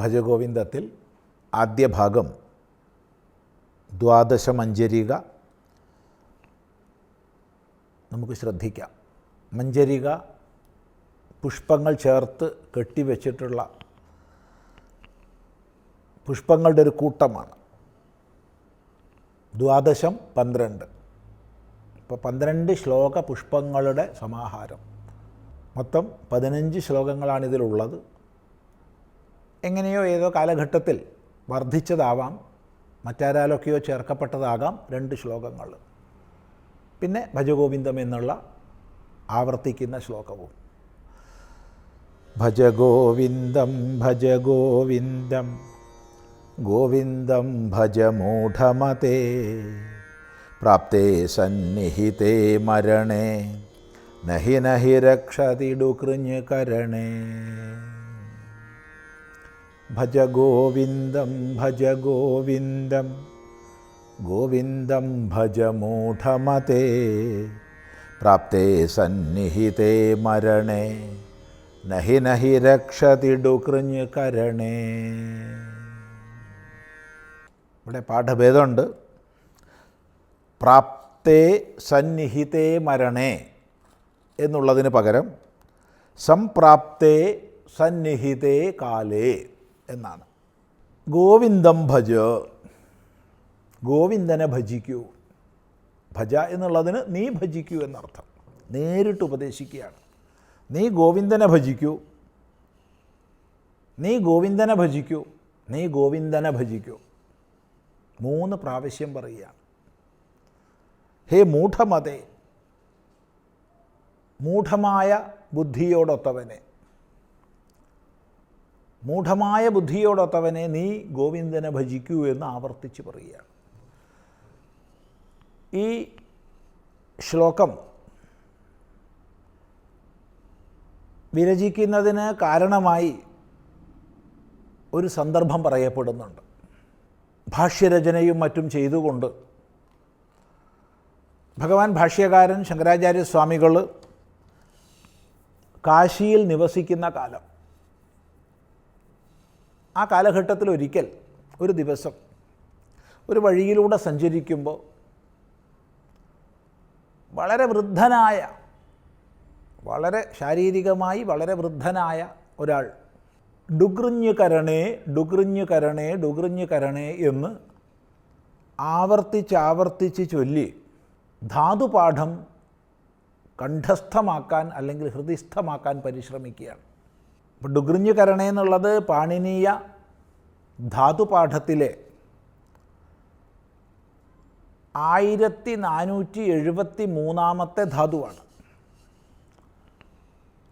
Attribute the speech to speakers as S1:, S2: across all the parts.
S1: ഭജഗോവിന്ദത്തിൽ ആദ്യ ഭാഗം ദ്വാദശമഞ്ജരിക നമുക്ക് ശ്രദ്ധിക്കാം. മഞ്ജരിക പുഷ്പങ്ങൾ ചേർത്ത് കെട്ടിവെച്ചിട്ടുള്ള പുഷ്പങ്ങളുടെ ഒരു കൂട്ടമാണ്. ദ്വാദശം പന്ത്രണ്ട്. ഇപ്പോൾ പന്ത്രണ്ട് ശ്ലോക പുഷ്പങ്ങളുടെ സമാഹാരം. മൊത്തം പതിനഞ്ച് ശ്ലോകങ്ങളാണ് ഇതിലുള്ളത് എങ്ങനെയോ ഏതോ കാലഘട്ടത്തിൽ വർദ്ധിച്ചതാവാം മറ്റാരാലൊക്കെയോ ചേർക്കപ്പെട്ടതാകാം രണ്ട് ശ്ലോകങ്ങൾ. പിന്നെ ഭജഗോവിന്ദം എന്നുള്ള ആവർത്തിക്കുന്ന ശ്ലോകവും. ഭജഗോവിന്ദം ഭജഗോവിന്ദം ഗോവിന്ദം ഭജമൂഢമതേ പ്രാപ്തേ സന്നിഹിതേ മരണേ നഹി നഹി രക്ഷതിടുകൃഞ്ഞ് കരണേ. ഭജ ഗോവിന്ദം ഭജ ഗോവിന്ദം. ഗോവിന്ദം ഭജ മൂഢമതേ. പ്രാപ്തേ സന്നിഹിതേ മരണേ. നഹി നഹി രക്ഷതിടുകൃഞ്ഞ് കരണേ. ഇവിടെ പാഠഭേദമുണ്ട്. പ്രാപ്തേ സന്നിഹിതേ മരണേ എന്നുള്ളതിന് പകരം സംപ്രാപ്തേ സന്നിഹിതേ കാലേ എന്നാണ്. ഗോവിന്ദം ഭജ. ഗോവിന്ദനെ ഭജിക്കൂ. ഭജ എന്നുള്ളതിന് നീ ഭജിക്കൂ എന്നർത്ഥം. നേരിട്ട് ഉപദേശിക്കുകയാണ്. നീ ഗോവിന്ദനെ ഭജിക്കൂ. നീ ഗോവിന്ദനെ ഭജിക്കൂ. നീ ഗോവിന്ദനെ ഭജിക്കൂ. മൂന്ന് പ്രാവശ്യം പറയുകയാണ്. ഹേ മൂഢമതേ മൂഢമായ ബുദ്ധിയോടൊത്തവനെ മൂഢമായ ബുദ്ധിയോടൊത്തവനെ നീ ഗോവിന്ദനെ ഭജിക്കൂ എന്ന് ആവർത്തിച്ച് പറയുകയാണ്. ഈ ശ്ലോകം വിരചിക്കുന്നതിന് കാരണമായി ഒരു സന്ദർഭം പറയപ്പെടുന്നുണ്ട്. ഭാഷ്യരചനയും മറ്റും ചെയ്തുകൊണ്ട് ഭഗവാൻ ഭാഷ്യകാരൻ ശങ്കരാചാര്യ സ്വാമികൾ കാശിയിൽ നിവസിക്കുന്ന കാലം. ആ കാലഘട്ടത്തിൽ ഒരിക്കൽ ഒരു ദിവസം ഒരു വഴിയിലൂടെ സഞ്ചരിക്കുമ്പോൾ വളരെ വൃദ്ധനായ വളരെ ശാരീരികമായി വളരെ വൃദ്ധനായ ഒരാൾ ഡുഗ്രിഞ്ഞ് കരണേ ഡുഗ്രിഞ്ഞ് കരണേ ഡുഗ്രിഞ്ഞ് കരണേ എന്ന് ആവർത്തിച്ച് ആവർത്തിച്ച് ചൊല്ലി ധാതുപാഠം കണ്ഠസ്ഥമാക്കാൻ അല്ലെങ്കിൽ ഹൃദയസ്ഥമാക്കാൻ പരിശ്രമിക്കുകയാണ്. അപ്പോൾ ഡുഗ്രിഞ്ഞു കരണേ എന്നുള്ളത് പാണിനീയ ധാതുപാഠത്തിലെ ആയിരത്തി നാനൂറ്റി എഴുപത്തി മൂന്നാമത്തെ ധാതുവാണ്.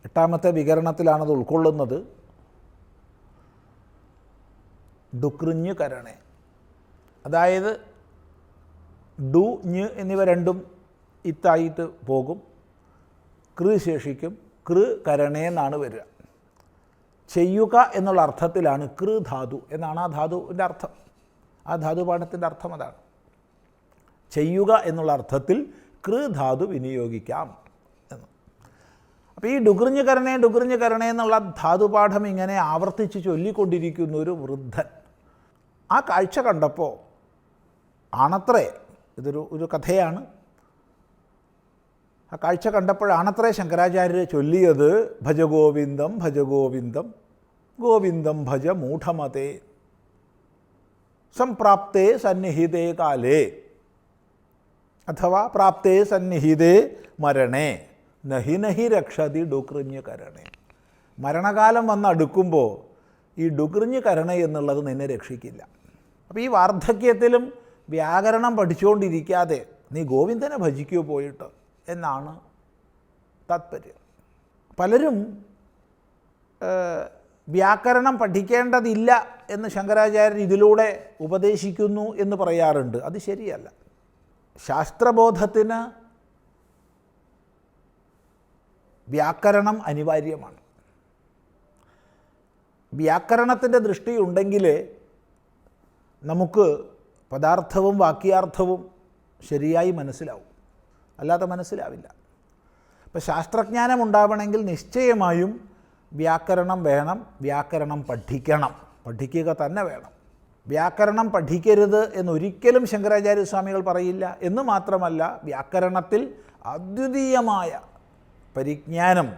S1: എട്ടാമത്തെ വികരണത്തിലാണത് ഉൾക്കൊള്ളുന്നത്. ഡുക്രിഞ്ഞ് കരണേ. അതായത് ഡു ഞ് എന്നിവ രണ്ടും ഇത്തായിട്ട് പോകും. കൃ ശേഷിക്കും. കൃ കരണേ എന്നാണ് വരിക. ചെയ്യുക എന്നുള്ള അർത്ഥത്തിലാണ് കൃ ധാതു എന്നാണ് ആ ധാതുവിന്റെ അർത്ഥം. ആ ധാതു പാഠത്തിന്റെ അർത്ഥം അതാണ്. ചെയ്യുക എന്നുള്ള അർത്ഥത്തിൽ കൃ ധാതു വിനിയോഗിക്കാം എന്ന്. അപ്പോൾ ഈ ഡുഗ്രിഞ്ഞ് കരണേ ഡുഗ്രിഞ്ഞ് കരണേ എന്നുള്ള ധാതുപാഠം ഇങ്ങനെ ആവർത്തിച്ച് ചൊല്ലിക്കൊണ്ടിരിക്കുന്ന ഒരു വൃദ്ധൻ. ആ കാഴ്ച കണ്ടപ്പോൾ ആണത്രേ ഇതൊരു ഒരു കഥയാണ്. ആ കാഴ്ച കണ്ടപ്പോഴാണത്രേ ശങ്കരാചാര്യർ ചൊല്ലിയത് ഭജഗോവിന്ദം ഭജഗോവിന്ദം ഗോവിന്ദം ഭജ മൂഢമതേ സംപ്രാപ്തേ സന്നിഹിതേ കാലേ അഥവാ പ്രാപ്തേ സന്നിഹിതേ മരണേ നഹി നഹി രക്ഷതി ഡുക്രിഞ്ഞ് കരണേ. മരണകാലം വന്ന് അടുക്കുമ്പോൾ ഈ ഡുക്രിഞ്ഞ് കരണ എന്നുള്ളത് നിന്നെ രക്ഷിക്കില്ല. അപ്പോൾ ഈ വാർദ്ധക്യത്തിലും വ്യാകരണം പഠിച്ചുകൊണ്ടിരിക്കാതെ നീ ഗോവിന്ദനെ ഭജിക്കൂ പോയിട്ട്. എന്നാണ് താത്പര്യം. പലരും വ്യാകരണം പഠിക്കേണ്ടതില്ല എന്ന് ശങ്കരാചാര്യർ ഇതിലൂടെ ഉപദേശിക്കുന്നു എന്ന് പറയാറുണ്ട്. അത് ശരിയല്ല. ശാസ്ത്രബോധത്തിന് വ്യാകരണം അനിവാര്യമാണ്. വ്യാകരണത്തിന്റെ ദൃഷ്ടി ഉണ്ടെങ്കിൽ നമുക്ക് പദാർത്ഥവും വാക്യാർത്ഥവും ശരിയായി മനസ്സിലാവും. അല്ലാതെ മനസ്സിലാവില്ല. അപ്പോൾ ശാസ്ത്രജ്ഞാനം ഉണ്ടാവണമെങ്കിൽ നിശ്ചയമായും വ്യാകരണം വേണം വ്യാകരണം പഠിക്കണം. പഠിക്കുക തന്നെ വേണം. വ്യാകരണം പഠിക്കരുത് എന്നൊരിക്കലും ശങ്കരാചാര്യസ്വാമികൾ പറയില്ല. എന്ന് മാത്രമല്ല വ്യാകരണത്തിൽ അദ്വിതീയമായ പരിജ്ഞാനം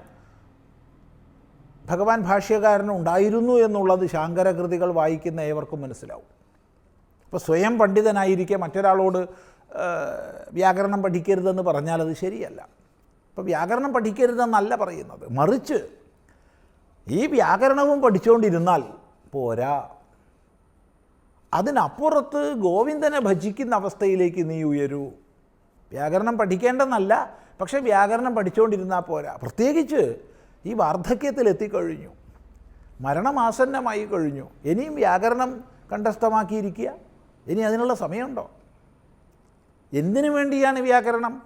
S1: ഭഗവാൻ ഭാഷ്യകാരന് ഉണ്ടായിരുന്നു എന്നുള്ളത് ശാങ്കരകൃതികൾ വായിക്കുന്ന ഏവർക്കും മനസ്സിലാവും. അപ്പോൾ സ്വയം പണ്ഡിതനായിരിക്കെ മറ്റൊരാളോട് വ്യാകരണം പഠിക്കരുതെന്ന് പറഞ്ഞാൽ അത് ശരിയല്ല. അപ്പോൾ വ്യാകരണം പഠിക്കരുതെന്നല്ല പറയുന്നത്. മറിച്ച് ഈ വ്യാകരണവും പഠിച്ചുകൊണ്ടിരുന്നാൽ പോരാ. അതിനപ്പുറത്ത് ഗോവിന്ദനെ ഭജിക്കുന്ന അവസ്ഥയിലേക്ക് നീ ഉയരൂ. വ്യാകരണം പഠിക്കേണ്ടെന്നല്ല പക്ഷേ വ്യാകരണം പഠിച്ചുകൊണ്ടിരുന്നാൽ പോരാ. പ്രത്യേകിച്ച് ഈ വാർദ്ധക്യത്തിൽ എത്തിക്കഴിഞ്ഞു. മരണമാസന്നമായി കഴിഞ്ഞു. ഇനിയും വ്യാകരണം കണ്ഠസ്ഥമാക്കിയിരിക്കുക ഇനി അതിനുള്ള സമയമുണ്ടോ? എന്തിനു വേണ്ടിയാണ് വ്യാകരണം?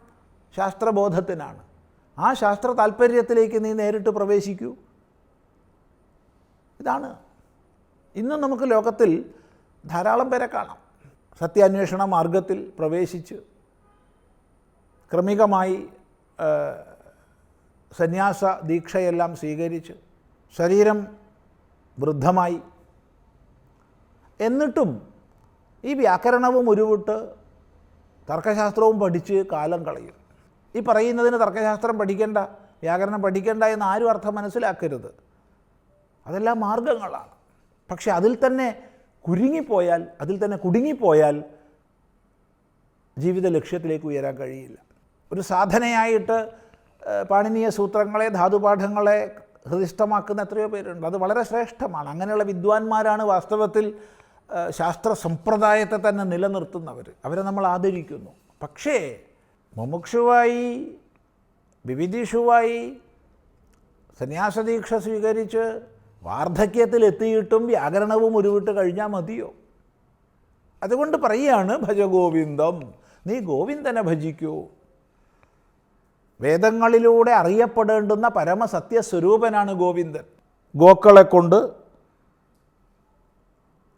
S1: ശാസ്ത്രബോധത്തിനാണ്. ആ ശാസ്ത്ര താല്പര്യത്തിലേക്ക് നീ നേരിട്ട് പ്രവേശിക്കൂ. ഇതാണ്. ഇന്ന് നമുക്ക് ലോകത്തിൽ ധാരാളം പേരെ കാണാം. സത്യാന്വേഷണ മാർഗത്തിൽ പ്രവേശിച്ച് ക്രമികമായി സന്യാസ ദീക്ഷയെല്ലാം സ്വീകരിച്ച് ശരീരം വൃദ്ധമായി. എന്നിട്ടും ഈ വ്യാകരണവും ഉരുവിട്ട് തർക്കശാസ്ത്രവും പഠിച്ച് കാലം കളയും. ഈ പറയുന്നതിന് തർക്കശാസ്ത്രം പഠിക്കേണ്ട വ്യാകരണം പഠിക്കേണ്ട എന്ന് ആരും അർത്ഥം മനസ്സിലാക്കരുത്. അതെല്ലാം മാർഗങ്ങളാണ്. പക്ഷെ അതിൽ തന്നെ കുരുങ്ങിപ്പോയാൽ അതിൽ തന്നെ കുടുങ്ങിപ്പോയാൽ ജീവിത ലക്ഷ്യത്തിലേക്ക് ഉയരാൻ കഴിയില്ല. ഒരു സാധനയായിട്ട് പാണിനീയ സൂത്രങ്ങളെ ധാതുപാഠങ്ങളെ ഹൃദിഷ്ടമാക്കുന്ന എത്രയോ പേരുണ്ട്. അത് വളരെ ശ്രേഷ്ഠമാണ്. അങ്ങനെയുള്ള വിദ്വാൻമാരാണ് വാസ്തവത്തിൽ ശാസ്ത്ര സമ്പ്രദായത്തെ തന്നെ നിലനിർത്തുന്നവർ അവരെ നമ്മൾ ആദരിക്കുന്നു. പക്ഷേ മുമുക്ഷുവായി വിവിധിഷുവായി സന്യാസദീക്ഷ സ്വീകരിച്ച് വാർദ്ധക്യത്തിലെത്തിയിട്ടും വ്യാകരണവും ഉരുവിട്ട് കഴിഞ്ഞാൽ മതിയോ? അതുകൊണ്ട് പറയുകയാണ് ഭജഗോവിന്ദം നീ ഗോവിന്ദനെ ഭജിക്കൂ. വേദങ്ങളിലൂടെ അറിയപ്പെടേണ്ടുന്ന പരമസത്യസ്വരൂപനാണ് ഗോവിന്ദൻ. ഗോക്കളെ കൊണ്ട്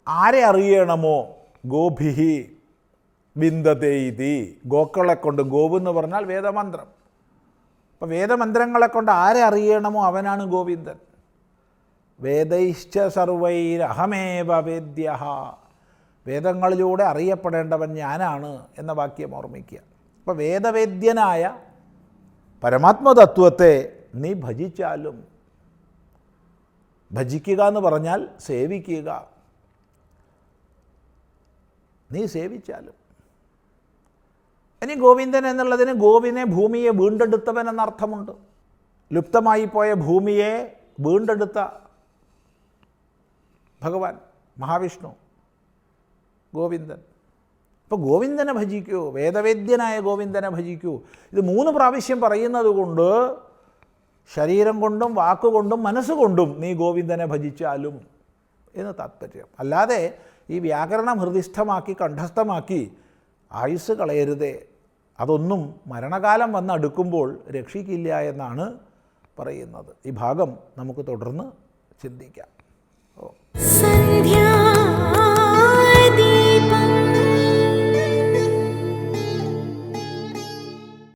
S1: ആരെ അറിയണമോ? ഗോഭിഹി ബിന്ദതേതി ഗോക്കളെ കൊണ്ട് ഗോവ് എന്ന് പറഞ്ഞാൽ വേദമന്ത്രം. അപ്പം വേദമന്ത്രങ്ങളെ കൊണ്ട് ആരെ അറിയണമോ? അവനാണ് ഗോവിന്ദൻ. വേദൈശ്ച സർവൈരഹമേവ വേദ്യ വേദങ്ങളിലൂടെ അറിയപ്പെടേണ്ടവൻ ഞാനാണ് എന്ന വാക്യം ഓർമ്മിക്കുക. അപ്പോൾ വേദവേദ്യനായ പരമാത്മതത്വത്തെ നീ ഭജിച്ചാലും ഭജിക്കുക എന്ന് പറഞ്ഞാൽ സേവിക്കുക. നീ സേവിച്ചാലും. ഇനി ഗോവിന്ദൻ എന്നുള്ളതിന് ഗോവിനെ ഭൂമിയെ വീണ്ടെടുത്തവൻ എന്നർത്ഥമുണ്ട്. ലുപ്തമായി പോയ ഭൂമിയെ വീണ്ടെടുത്ത ഭഗവാൻ മഹാവിഷ്ണു ഗോവിന്ദൻ. അപ്പോൾ ഗോവിന്ദനെ ഭജിക്കൂ വേദവേദ്യനായ ഗോവിന്ദനെ ഭജിക്കൂ. ഇത് മൂന്ന് പ്രാവശ്യം പറയുന്നത് കൊണ്ട് ശരീരം കൊണ്ടും വാക്കുകൊണ്ടും മനസ്സുകൊണ്ടും നീ ഗോവിന്ദനെ ഭജിച്ചാലും എന്ന് താത്പര്യം. അല്ലാതെ ഈ വ്യാകരണം ഹൃദിസ്ഥമാക്കി കണ്ഠസ്ഥമാക്കി ആയുസ് കളയരുതേ. അതൊന്നും മരണകാലം വന്നടുക്കുമ്പോൾ രക്ഷിക്കില്ല എന്നാണ് പറയുന്നത്. ഈ ഭാഗം നമുക്ക് തുടർന്ന് ചിന്തിക്കാം. ഓ.